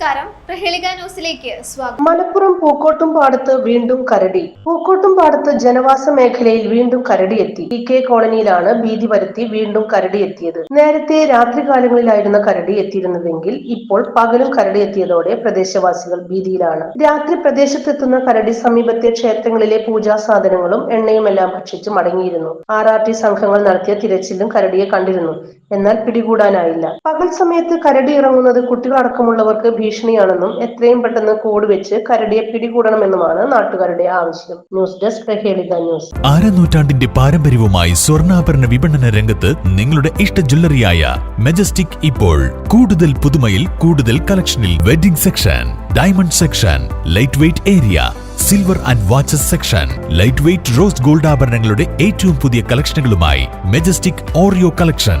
നമസ്കാരം. പ്രഹേളിക ന്യൂസിലേക്ക് സ്വാഗതം. മലപ്പുറം പൂക്കോട്ടും പാടത്ത് വീണ്ടും കരടി. പൂക്കോട്ടും പാടത്ത് ജനവാസ മേഖലയിൽ വീണ്ടും കരടി എത്തി കെ കോളനിയിലാണ് ഭീതി വരുത്തി വീണ്ടും കരടി എത്തിയത് നേരത്തെ രാത്രികാലങ്ങളിലായിരുന്ന കരടി എത്തിയിരുന്നതെങ്കിൽ ഇപ്പോൾ പകലും കരടി എത്തിയതോടെ പ്രദേശവാസികൾ ഭീതിയിലാണ്. രാത്രി പ്രദേശത്തെത്തുന്ന കരടി സമീപത്തെ ക്ഷേത്രങ്ങളിലെ പൂജാ സാധനങ്ങളും എണ്ണയുമെല്ലാം ഭക്ഷിച്ച് മടങ്ങിയിരുന്നു. ആർ ആർ ടി സംഘങ്ങൾ നടത്തിയ തിരച്ചിലും കരടിയെ കണ്ടിരുന്നു. എന്നാൽ പിടികൂടാനായില്ല. പകൽ സമയത്ത് കരടി ഇറങ്ങുന്നത് കുട്ടികളടക്കമുള്ളവർക്ക് ഭീഷണിയാണെന്നും എത്രയും പെട്ടെന്ന് കൂട് വെച്ച് കരടിയെ പിടികൂടണമെന്നുമാണ് നാട്ടുകാരുടെ ആവശ്യം. News desk Prahelika news. അരനൂറ്റാണ്ടിന്റെ പാരമ്പര്യവുമായി സ്വർണാഭരണ വിപണന രംഗത്ത് നിങ്ങളുടെ ഇഷ്ട ജ്വല്ലറിയായ മെജസ്റ്റിക് ഇപ്പോൾ. കൂടുതൽ പുതുമയിൽ കൂടുതൽ കളക്ഷനിൽ wedding section diamond section light weight area silver and watches section light weight rose gold ആഭരണങ്ങളുടെ ഏറ്റവും പുതിയ കളക്ഷനുകളുമായി മെജസ്റ്റിക് ഓറിയോ കളക്ഷൻ.